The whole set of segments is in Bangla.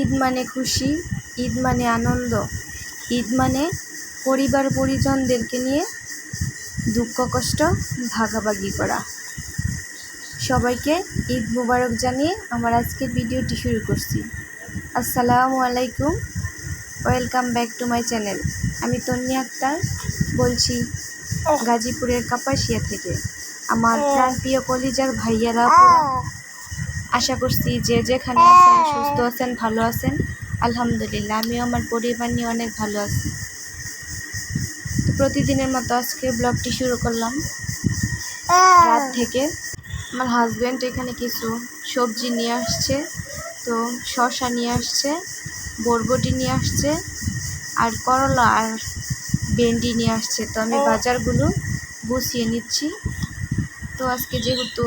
ঈদ মানে খুশি ঈদ মানে আনন্দ। ঈদ মানে পরিবার পরিজনদেরকে নিয়ে দুঃখ কষ্ট ভাগাভাগি করা। সবাইকে ঈদ মুবারক জানিয়ে আমার আজকের ভিডিওটি শুরু করছি। আসসালামু আলাইকুম welcome back to my channel. আমি তন্নি আক্তার বলছি গাজীপুরের কাপাসিয়া থেকে। আমার প্রাণপ্রিয় কলিজার ভাইয়ারা আশা করছি যে যেখানে আছেন, সুস্থ আছেন, ভালো আছেন। আলহামদুলিল্লাহ, আমিও আমার পরিবার নিয়ে অনেক ভালো আছি। তো প্রতিদিনের মতো আজকে ব্লগটি শুরু করলাম। রাত থেকে আমার হাজব্যান্ড এখানে কিছু সবজি নিয়ে আসছে, তো শসা নিয়ে আসছে, বরবটি নিয়ে আসছে, আর করলা আর ভেন্ডি নিয়ে আসছে। তো আমি বাজারগুলো গুছিয়ে নিচ্ছি। তো আজকে যেহেতু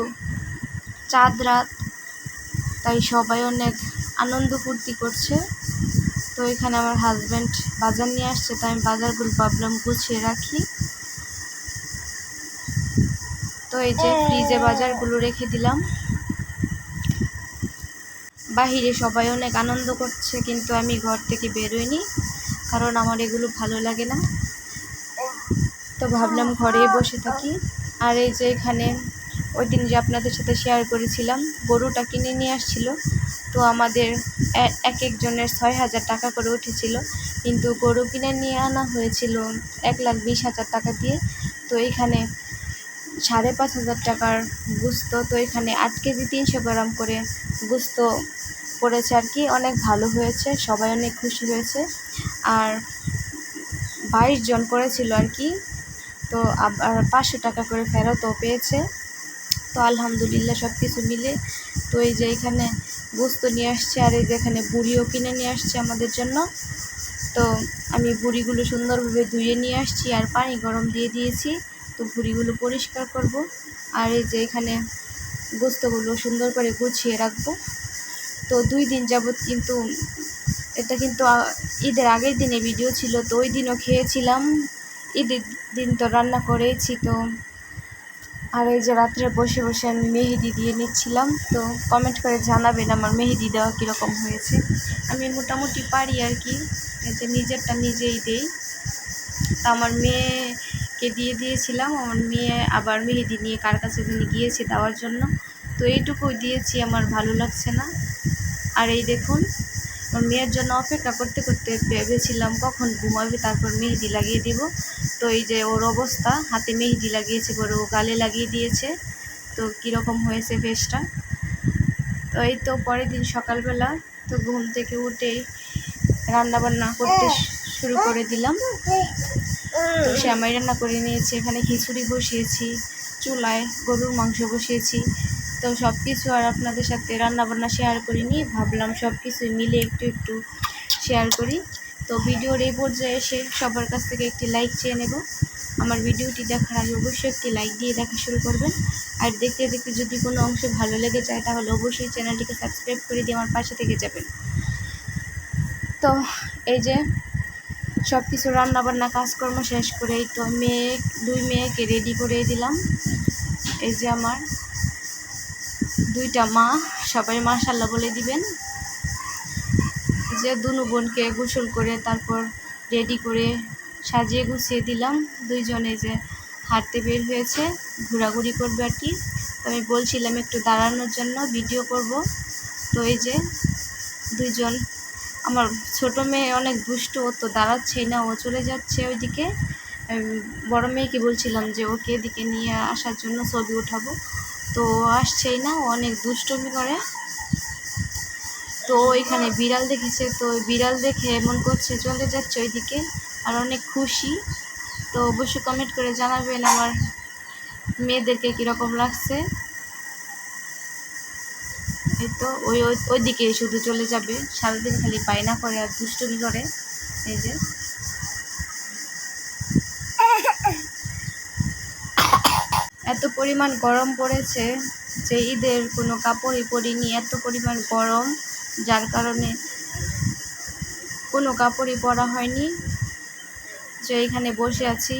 চাঁদ রাত তাই সবাই অনেক আনন্দ ফুর্তি করছে। তো এখানে আমার হাজব্যান্ড বাজার নিয়ে আসছে তো আমি বাজারগুলো ভাবলাম গুছিয়ে রাখি। তো এই যে ফ্রিজে বাজারগুলো রেখে দিলাম। বাহিরে সবাই অনেক আনন্দ করছে, কিন্তু আমি ঘর থেকে বেরোইনি, কারণ আমার এগুলো ভালো লাগে না। তো ভাবলাম ঘরে বসে থাকি। আর এই যে এখানে ওই দিন যে আপনাদের সাথে শেয়ার করেছিলাম, গরুটা কিনে নিয়ে আসছিল। তো আমাদের এক একজনের ছয় হাজার টাকা করে উঠেছিল। কিন্তু গরু কিনে নিয়ে আনা হয়েছিল এক লাখ বিশ হাজার টাকা দিয়ে। তো এখানে সাড়ে পাঁচ হাজার টাকার গুস্ত, তো এখানে আট কেজি তিনশো গ্রাম করে গুস্ত পড়েছে আর কি। অনেক ভালো হয়েছে, সবাই অনেক খুশি হয়েছে। আর বাইশ জন করেছিল আর কি। তো আবার পাঁচশো টাকা করে ফেরতও পেয়েছে। তো আলহামদুলিল্লাহ সব কিছু মিলে তো এই যে এখানে গোস্ত নিয়ে আসছে আর এই যে এখানে বুড়িও কিনে নিয়ে আসছে আমাদের জন্য। তো আমি বুড়িগুলো সুন্দরভাবে ধুয়ে নিয়ে আসছি আর পানি গরম দিয়ে দিয়েছি। তো বুড়িগুলো পরিষ্কার করব আর এই যে এখানে গোস্তগুলো সুন্দর করে গুছিয়ে রাখব। তো দুই দিন যাবৎ কিন্তু এটা কিন্তু ঈদের আগের দিনে ভিডিও ছিল, তো ওই দিনও খেয়েছিলাম। ঈদের দিন তো রান্না করেছি তো আর এই যে রাত্রে বসে বসে আমি মেহেদি দিয়ে নিচ্ছিলাম, তো কমেন্ট করে জানাবেন আমার মেহেদি দেওয়া কীরকম হয়েছে। আমি মোটামুটি পারি আর কি যে নিজেরটা নিজেই দেই। তা আমার মেয়েকে দিয়ে দিয়েছিলাম, আমার মেয়ে আবার মেহেদি নিয়ে কার কাছে যিনি গিয়েছে দেওয়ার জন্য। তো এইটুকুই দিয়েছি, আমার ভালো লাগছে না। আর এই দেখুন, আমার মেয়ের জন্য অপেক্ষা করতে করতে ভেবেছিলাম কখন ঘুমাবে, তারপর মেহেদি লাগিয়ে দিব। তো এই যে ওর অবস্থা হাতে মেহেদি লাগিয়েছে পরে ও গালে লাগিয়ে দিয়েছে। তো কীরকম হয়েছে ফেসটা তো এই তো পরের দিন সকালবেলা তো ঘুম থেকে উঠে রান্না বান্না করতে শুরু করে দিলাম। তো শ্যামাই রান্না করে নিয়েছি। এখানে খিচুড়ি বসিয়েছি চুলায় গরুর মাংস বসিয়েছি। তো সব কিছু আর আপনাদের সাথে রান্নাবান্না শেয়ার করিনি ভাবলাম সব কিছু মিলে একটু একটু শেয়ার করি। তো ভিডিওর এই পর্যায়ে এসে সবার কাছ থেকে একটি লাইক চেয়ে নেব। আমার ভিডিওটি দেখার আগে অবশ্যই একটি লাইক দিয়ে দেখা শুরু করবেন। আর দেখতে দেখতে যদি কোনো অংশে ভালো লেগে যায়, তাহলে অবশ্যই চ্যানেলটিকে সাবস্ক্রাইব করে দিয়ে আমার পাশে থেকে যাবেন। তো এই যে সব কিছু রান্নাবান্না কাজকর্ম শেষ করে এই তো মেয়ে, দুই মেয়েকে রেডি করে দিলাম। এই যে আমার দুইটা মা, সবাই মাশাল্লাহ বলে দিবেন। যে দুনু বোনকে গোসল করে তারপর রেডি করে সাজিয়ে গুছিয়ে দিলাম। দুইজনে যে হাঁটতে বের হয়েছে, ঘোরাঘুরি করবে আর কি। তো আমি বলছিলাম একটু দাঁড়ানোর জন্য, ভিডিও করব। তো এই যে দুইজন, আমার ছোট মেয়ে অনেক দুষ্ট, ও তো দাঁড়াচ্ছেই না, ও চলে যাচ্ছে ওইদিকে। বড় মেয়েকে বলছিলাম যে ওকে এদিকে নিয়ে আসার জন্য ছবি উঠাবো। তো আসছেই না অনেক দুষ্টমি করে। তো এখানে বিড়াল দেখেছে, তো বিড়াল দেখে এমন করছে, চলে যাচ্ছে ওইদিকে আর অনেক খুশি। তো অবশ্যই কমেন্ট করে জানাবেন আমার মেয়েদেরকে কীরকম লাগছে। এই তো, ওই ওই দিকে শুধু চলে যাবে। সারাদিন খালি পায়না করে আর দুষ্টমি করে। এই যে। এত পরিমাণ গরম পড়েছে যে ঈদের কোনো কাপড়ই পরিনি, এত পরিমাণ গরম। যার কারণে কোনো কাপড়ই পরা হয়নি। যে এখানে বসে আছি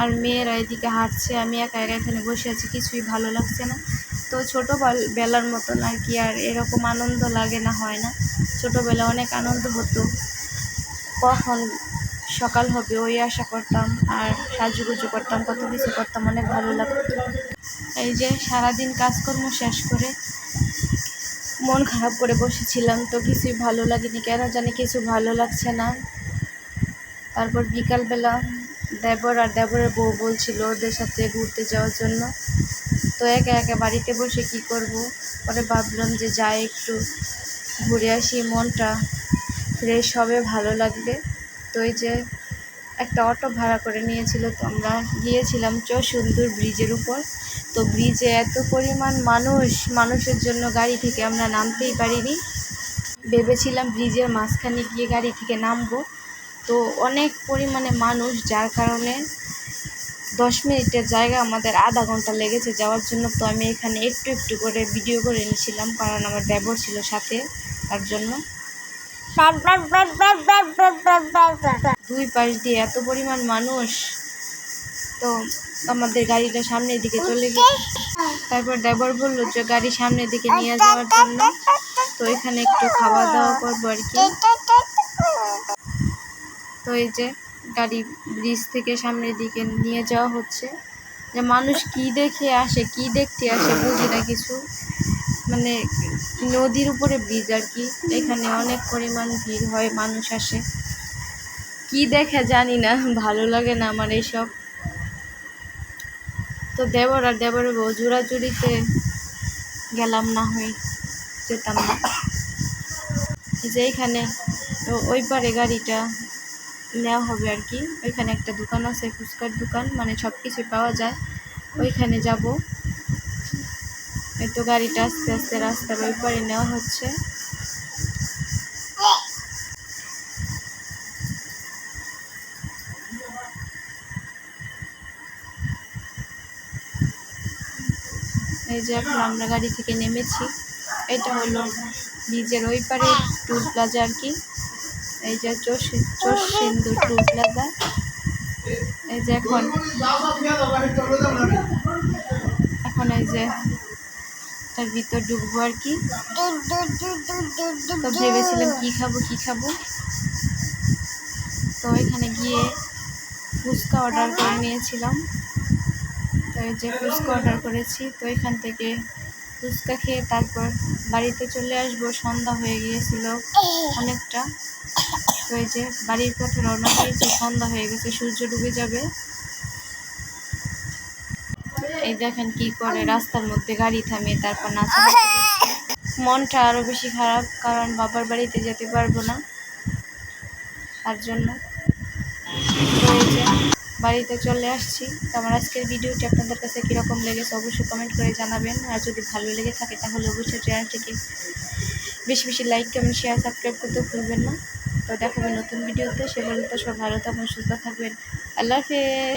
আর মেয়েরা এদিকে হাঁটছে, আমি একা একা এখানে বসে আছি, কিছুই ভালো লাগছে না। তো ছোটো বেলার মতন আর কি, আর এরকম আনন্দ লাগে না, হয় না। ছোটোবেলা অনেক আনন্দ হতো। কখন সকাল হবে ওই আশা করতাম, আর সাজুগুজু করতাম, কত কিছু করতাম, অনেক ভালো লাগতো। এই যে সারাদিন কাজকর্ম শেষ করে মন খারাপ করে বসেছিলাম, তো কিছুই ভালো লাগেনি। কেন জানি কিছু ভালো লাগছে না। তারপর বিকালবেলা দেবর আর দেবরের বউ বলছিল ওদের সাথে ঘুরতে যাওয়ার জন্য। তো একা একা বাড়িতে বসে কি করব? পরে ভাবলাম যে যাই একটু ঘুরে আসি, মনটা ফ্রেশ হবে, ভালো লাগবে। তো এই যে একটা অটো ভাড়া করে নিয়েছিল, তো আমরা গিয়েছিলাম চ সুন্দর ব্রিজের উপর। তো ব্রিজে এত পরিমাণ মানুষ, মানুষের জন্য গাড়ি থেকে আমরা নামতেই পারিনি। ভেবেছিলাম ব্রিজের মাঝখানে গিয়ে গাড়ি থেকে নামবো। তো অনেক পরিমাণে মানুষ, যার কারণে দশ মিনিটের জায়গা আমাদের আধা ঘণ্টা লেগেছে যাওয়ার জন্য। তো আমি এখানে একটু একটু করে ভিডিও করে নিয়েছিলাম, কারণ আমার দেবর ছিল সাথে তার জন্য। দুই পাশ দিয়ে এত পরিমাণ মানুষ, তো আমাদের গাড়িটা সামনের দিকে চলে গেছে। তারপর ড্রাইভার বলল যে, গাড়ি সামনের দিকে নিয়ে যাওয়ার জন্য। তো এখানে একটু খাওয়া দাওয়া করব আর কি। তো এই যে, গাড়ি ব্রিজ থেকে সামনের দিকে নিয়ে যাওয়া হচ্ছে। যে, মানুষ কি দেখে আসে, কি দেখতে আসে বুঝি না কিছু। মানে নদীর উপরে ব্রিজ আর কি। এখানে অনেক পরিমাণ ভিড় হয়, মানুষ আসে। কি দেখে জানি না, ভালো লাগে না আমার এইসব। তো দেবর আর দেবরের বউ জোড়াজুড়িতে গেলাম না হয়ে যেতাম না। এই যে এইখানে ওই পারে গাড়িটা নেওয়া হবে আর কি। ওইখানে একটা দোকান আছে, ফুচকার দোকান মানে সব কিছু পাওয়া যায়। ওইখানে যাব। এই তো গাড়িটা আস্তে আস্তে রাস্তার ওই পারে নেওয়া হচ্ছে। এই যে এখন আমরা গাড়ি থেকে নেমেছি। এটা হলো ব্রিজের ওই পারে টুল প্লাজা আর কি। এই যে চোর চোর সিন্ধু টুল প্লাজা এই যে এখন এখন এই যে তার ভিতর ডুববো আর কি। তো ভেবেছিলাম কি খাব কি খাব? তো এখানে গিয়ে ফুচকা অর্ডার করে নিয়েছিলাম। তো এই যে ফুচকা অর্ডার করেছি, তো এখান থেকে ফুচকা খেয়ে তারপর বাড়িতে চলে আসব। সন্ধ্যা হয়ে গিয়েছিল অনেকটা। তো এই যে বাড়ির পথে রওনা দিয়েছি সন্ধ্যা হয়ে গেছে, সূর্য ডুবে যাবে। এই দেখেন কি করে, রাস্তার মধ্যে গাড়ি থামিয়ে তারপর করছে। মনটা আরও বেশি খারাপ, কারণ বাবার বাড়িতে যেতে পারব না। তার জন্য। বাড়িতে চলে আসছি। তো আমার আজকের ভিডিওটি আপনাদের কাছে কীরকম লেগেছে অবশ্যই কমেন্ট করে জানাবেন। আর যদি ভালো লেগে থাকে তাহলে অবশ্যই চ্যানেলটিকে বেশি বেশি লাইক কমেন্ট শেয়ার সাবস্ক্রাইব করতে ভুলবেন না। তো দেখাবেন নতুন ভিডিওতে। সে পর্যন্ত সব ভালো থাকবেন সুস্থ থাকবেন আল্লাহ হাফেজ।